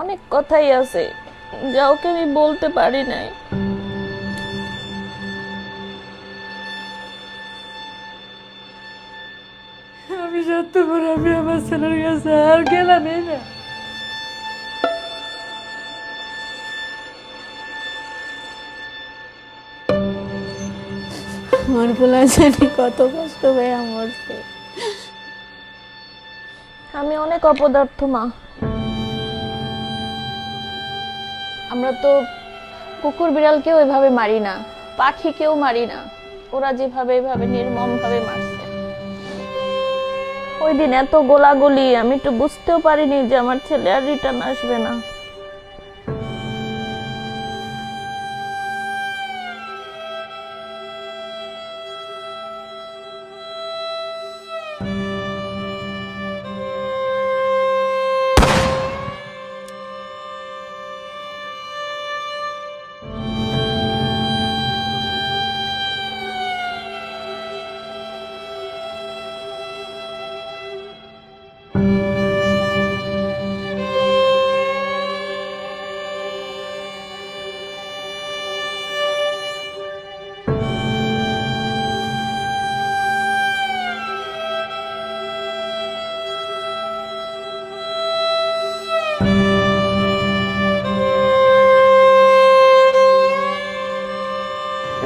অনেক কথাই আছে যা ওকে আমি বলতে পারি নাই। আমি সত্য করে আমি আমার ছেলের কাছে আর গেলাম এই না। আমার বলা জানি কত কষ্ট হয়ে মরছে আমি অনেক অপদার্থ মা। আমরা তো কুকুর বিড়ালকেও এভাবে মারি না, পাখিকেও মারি না। ওরা যেভাবে এভাবে নির্মম ভাবে মারছে। ওই দিন এত গোলাগুলি, আমি একটু বুঝতেও পারিনি যে আমার ছেলে আর রিটার্ন আসবে না।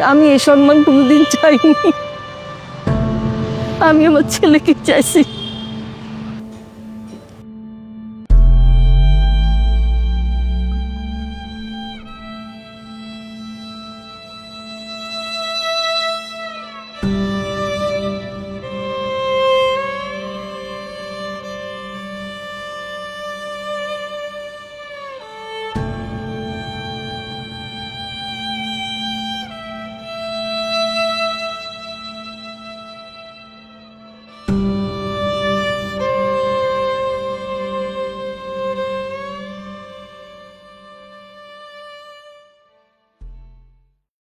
আমি এ সম্মান কোনোদিন চাইনি। আমি আমার ছেলেকে চাইছি।